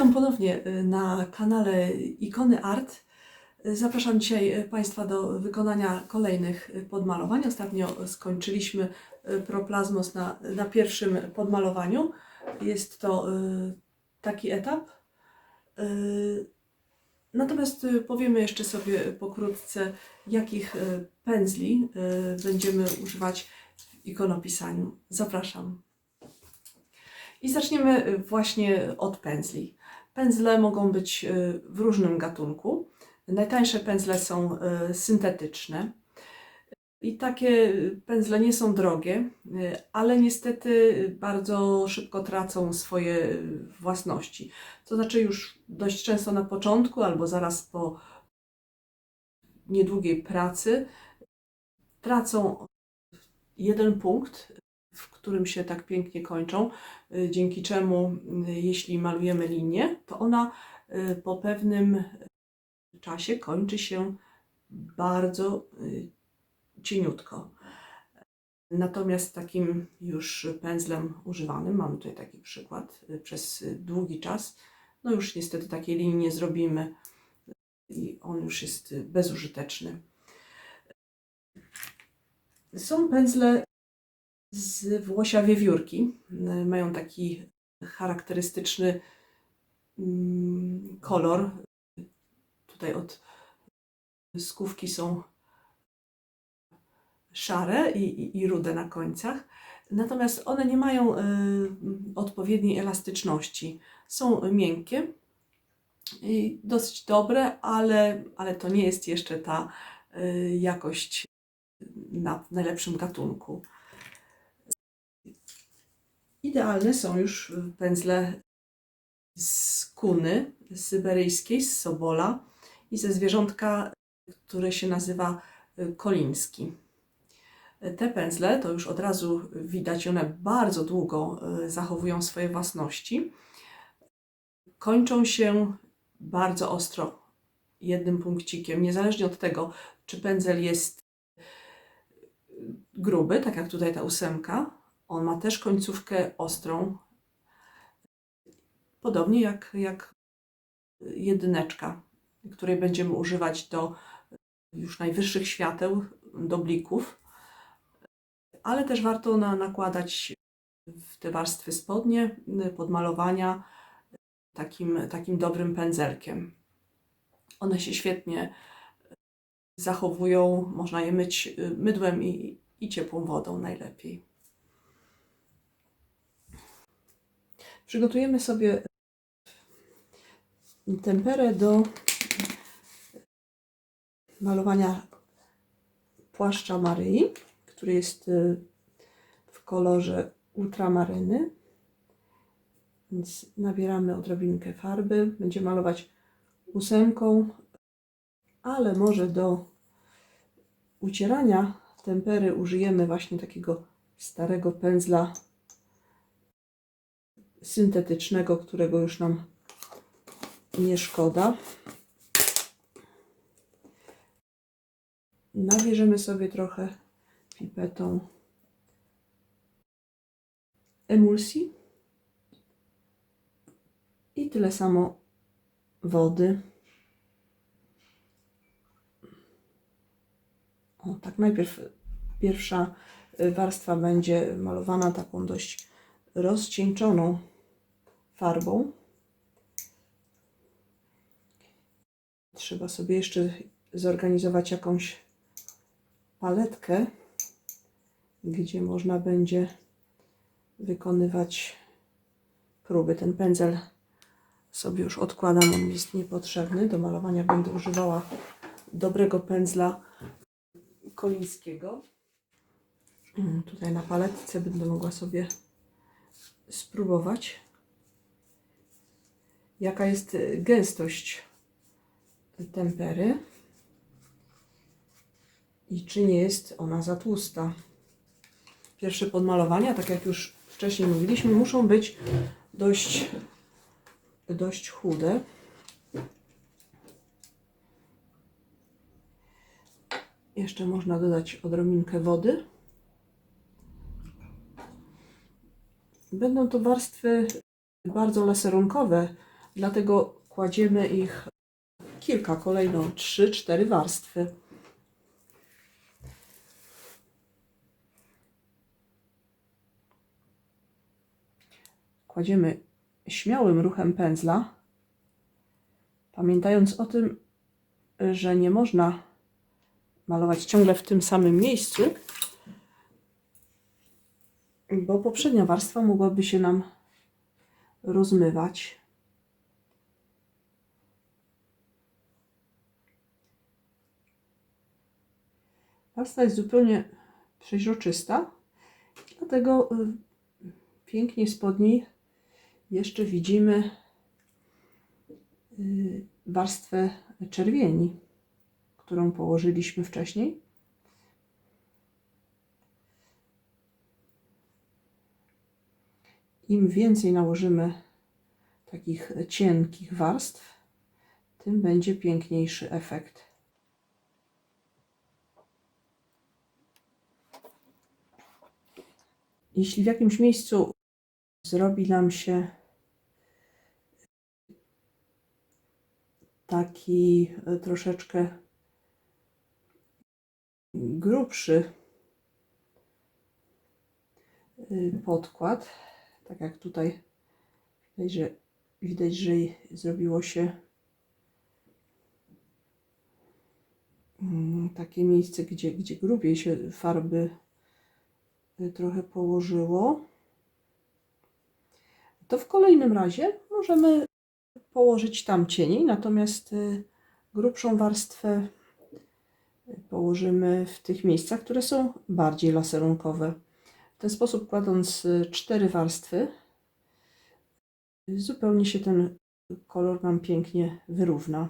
Witam ponownie y, na kanale Ikony Art. Y, Zapraszam dzisiaj y, Państwa do wykonania kolejnych podmalowań. Ostatnio skończyliśmy Proplazmos na, na pierwszym podmalowaniu. Jest to taki etap. Natomiast powiemy jeszcze sobie pokrótce, jakich pędzli będziemy używać w ikonopisaniu. Zapraszam. I zaczniemy właśnie od pędzli. Pędzle mogą być y, w różnym gatunku. Najtańsze pędzle są y, syntetyczne. I takie pędzle nie są drogie, y, ale niestety bardzo szybko tracą swoje własności. To znaczy już dość często na początku albo zaraz po niedługiej pracy tracą jeden punkt, którym się tak pięknie kończą, y, dzięki czemu y, jeśli malujemy linię, to ona y, po pewnym czasie kończy się bardzo cieniutko. Natomiast takim już pędzlem używanym, mamy tutaj taki przykład, przez długi czas, no już niestety takiej linii nie zrobimy i on już jest bezużyteczny. Są pędzle z włosia wiewiórki. Y, Mają taki charakterystyczny mm, kolor. Tutaj od skówki są szare i, i, i rude na końcach. Natomiast one nie mają y, odpowiedniej elastyczności. Są miękkie i dosyć dobre, ale, ale to nie jest jeszcze ta y, jakość na najlepszym gatunku. Idealne są już pędzle z kuny syberyjskiej, z sobola i ze zwierzątka, które się nazywa y, koliński. Te pędzle, to już od razu widać, one bardzo długo y, zachowują swoje własności. Kończą się bardzo ostro jednym punkcikiem, niezależnie od tego, czy pędzel jest gruby, tak jak tutaj ta ósemka, on ma też końcówkę ostrą, podobnie jak, jak jedyneczka, której będziemy używać do już najwyższych świateł, do blików, ale też warto na, nakładać w te warstwy spodnie, podmalowania takim, takim dobrym pędzelkiem. One się świetnie zachowują, można je myć mydłem i, i ciepłą wodą najlepiej. Przygotujemy sobie temperę do malowania płaszcza Maryi, który jest y, w kolorze ultramaryny. Więc nabieramy odrobinkę farby. Będzie malować ósemką, ale może do ucierania tempery użyjemy właśnie takiego starego pędzla syntetycznego, którego już nam nie szkoda. Nabierzemy sobie trochę pipetą emulsji i tyle samo wody. O, tak najpierw pierwsza warstwa będzie malowana taką dość rozcieńczoną farbą. Trzeba sobie jeszcze zorganizować jakąś paletkę, gdzie można będzie wykonywać próby. Ten pędzel sobie już odkładam, on jest niepotrzebny. Do malowania będę używała dobrego pędzla kolińskiego. Mm, Tutaj na paletce będę mogła sobie spróbować, jaka jest gęstość tempery i czy nie jest ona za tłusta. Pierwsze podmalowania, tak jak już wcześniej mówiliśmy, muszą być dość, dość chude. Jeszcze można dodać odrobinkę wody. Będą to warstwy bardzo laserunkowe, Dlatego kładziemy ich kilka, kolejno 3-4 warstwy. Kładziemy śmiałym ruchem pędzla, pamiętając o tym, że nie można malować ciągle w tym samym miejscu, bo poprzednia warstwa mogłaby się nam rozmywać. Warstwa jest zupełnie przeźroczysta, dlatego y, pięknie spod jeszcze widzimy y, warstwę czerwieni, którą położyliśmy wcześniej. Im więcej nałożymy takich cienkich warstw, tym będzie piękniejszy efekt. Jeśli w jakimś miejscu zrobi nam się taki e, troszeczkę grubszy y, podkład, tak jak tutaj widać, że, widać, że zrobiło się mm, takie miejsce, gdzie, gdzie grubiej się farby trochę położyło, to w kolejnym razie możemy położyć tam cieni, natomiast y, grubszą warstwę położymy w tych miejscach, które są bardziej laserunkowe. W ten sposób kładąc y, cztery warstwy, zupełnie się ten kolor nam pięknie wyrówna.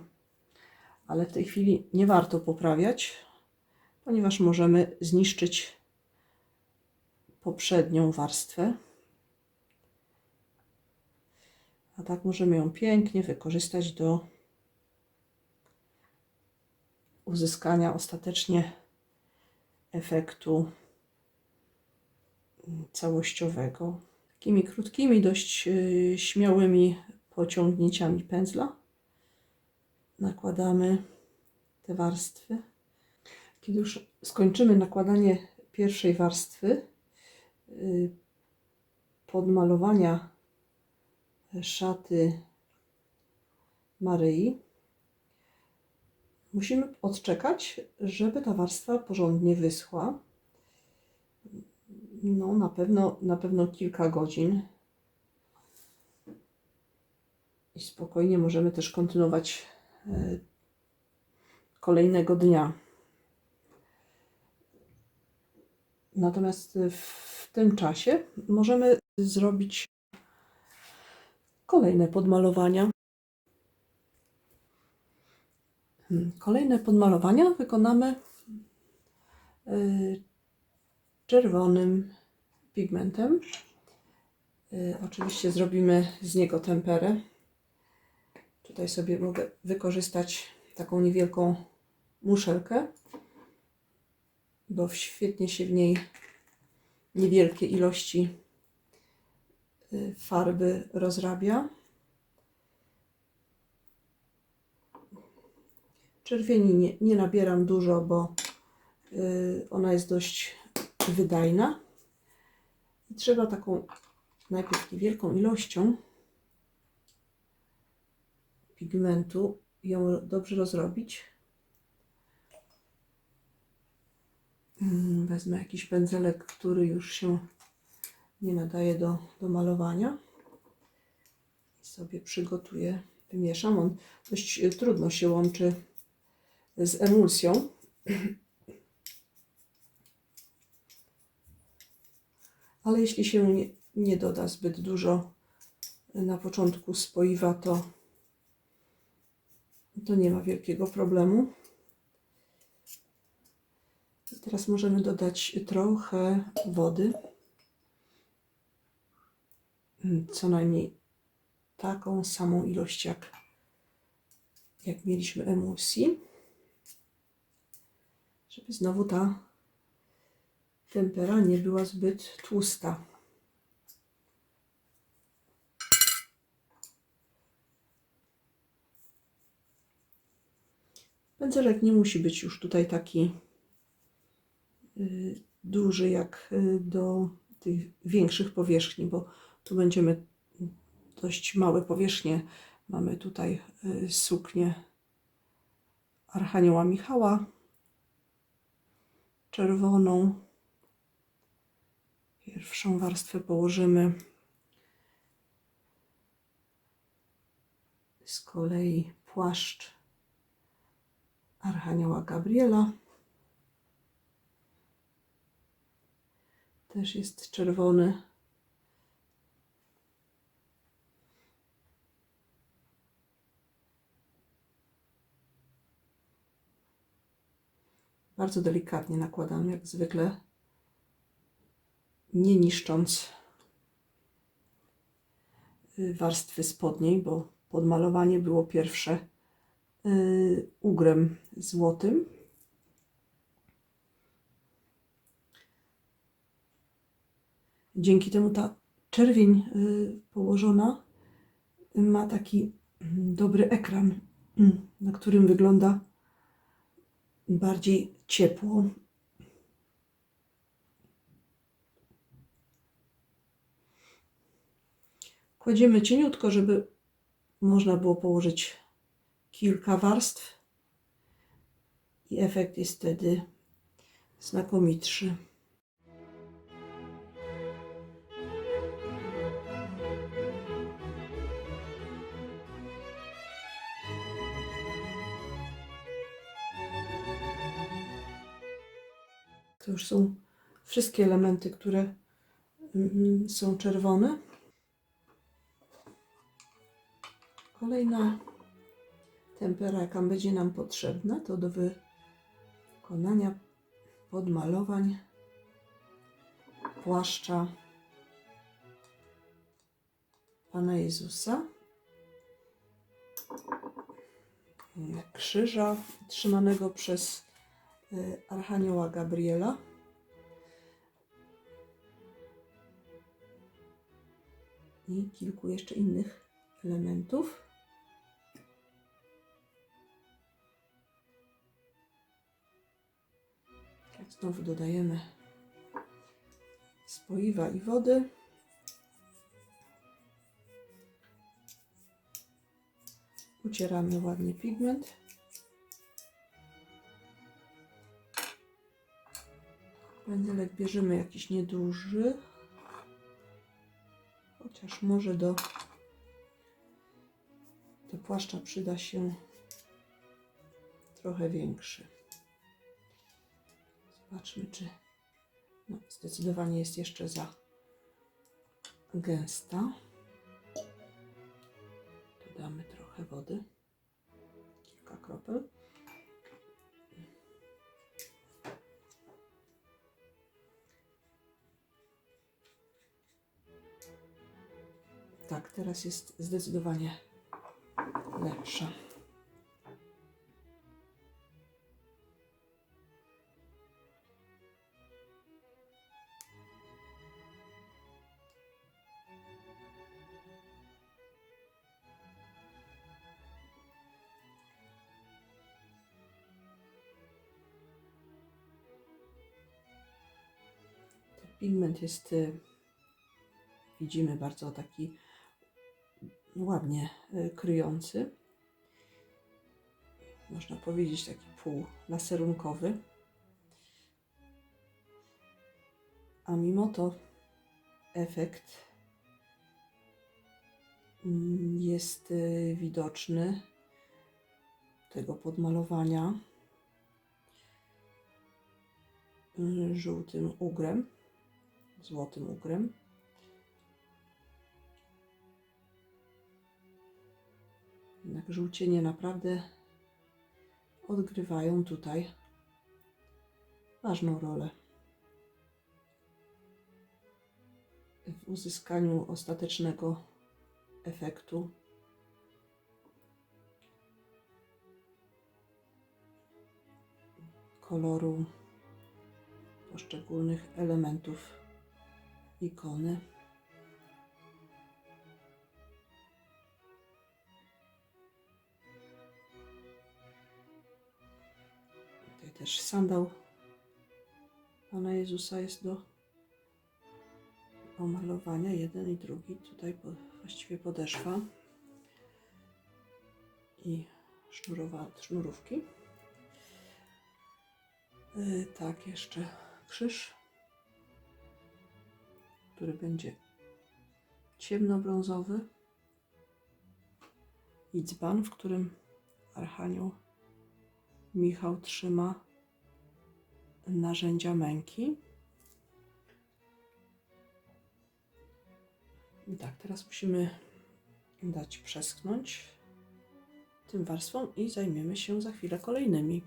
Ale w tej chwili nie warto poprawiać, ponieważ możemy zniszczyć poprzednią warstwę. A tak możemy ją pięknie wykorzystać do uzyskania ostatecznie efektu całościowego. Takimi krótkimi, dość y, śmiałymi pociągnięciami pędzla nakładamy te warstwy. Kiedy już skończymy nakładanie pierwszej warstwy podmalowania szaty Maryi, musimy odczekać, żeby ta warstwa porządnie wyschła. No, na pewno, na pewno kilka godzin. I spokojnie możemy też kontynuować e, kolejnego dnia. Natomiast w tym czasie możemy zrobić kolejne podmalowania. Hmm, Kolejne podmalowania wykonamy y, czerwonym pigmentem. Y, Oczywiście zrobimy z niego temperę. Tutaj sobie mogę wykorzystać taką niewielką muszelkę, bo świetnie się w niej niewielkie ilości y, farby rozrabia. Czerwieni nie, nie nabieram dużo, bo y, ona jest dość wydajna. I trzeba taką najpierw niewielką ilością pigmentu ją dobrze rozrobić. Wezmę jakiś pędzelek, który już się nie nadaje do, do malowania. I sobie przygotuję, wymieszam. On dość y, trudno się łączy z emulsją. Ale jeśli się nie, nie doda zbyt dużo na początku spoiwa, to, to nie ma wielkiego problemu. Teraz możemy dodać trochę wody. Mm, co najmniej taką samą ilość jak, jak mieliśmy emulsji. Żeby znowu ta tempera nie była zbyt tłusta. Pędzelek nie musi być już tutaj taki duży jak y, do tych większych powierzchni, bo tu będziemy dość małe powierzchnie. Mamy tutaj y, suknię Archanioła Michała, czerwoną. Pierwszą warstwę położymy. Z kolei płaszcz Archanioła Gabriela. Też jest czerwony. Bardzo delikatnie nakładam, jak zwykle, nie niszcząc y, warstwy spodniej, bo podmalowanie było pierwsze y, ugrem złotym. Dzięki temu ta czerwień y, położona ma taki mm, dobry ekran, mm, na którym wygląda bardziej ciepło. Kładziemy cieniutko, żeby można było położyć kilka warstw i efekt jest wtedy znakomitszy. To już są wszystkie elementy, które mm, są czerwone. Kolejna tempera, jaka będzie nam potrzebna, to do wykonania podmalowań płaszcza Pana Jezusa, krzyża trzymanego przez Archanioła Gabriela. I kilku jeszcze innych elementów. Tak, znowu dodajemy spoiwa i wody. Ucieramy ładnie pigment. Pędzelek bierzemy jakiś nieduży, chociaż może do, do płaszcza przyda się trochę większy. Zobaczmy, czy no, zdecydowanie jest jeszcze za gęsta. Dodamy trochę wody, kilka kropel. Tak, teraz jest zdecydowanie lepsza. Pigment jest, y, widzimy, bardzo taki ładnie y, kryjący. Można powiedzieć taki pół laserunkowy. A mimo to efekt mm, jest y, widoczny tego podmalowania żółtym ugrem złotym ugrem. Jednak żółcienie naprawdę odgrywają tutaj ważną rolę w uzyskaniu ostatecznego efektu. Koloru poszczególnych elementów ikony. Też sandał Pana Jezusa jest do pomalowania. Jeden i drugi. Tutaj właściwie podeszwa i sznurowa, sznurówki. Y, tak, jeszcze krzyż, który będzie ciemnobrązowy i dzban, w którym Archanioł Michał trzyma narzędzia męki. I tak, teraz musimy dać przeschnąć tym warstwom i zajmiemy się za chwilę kolejnymi.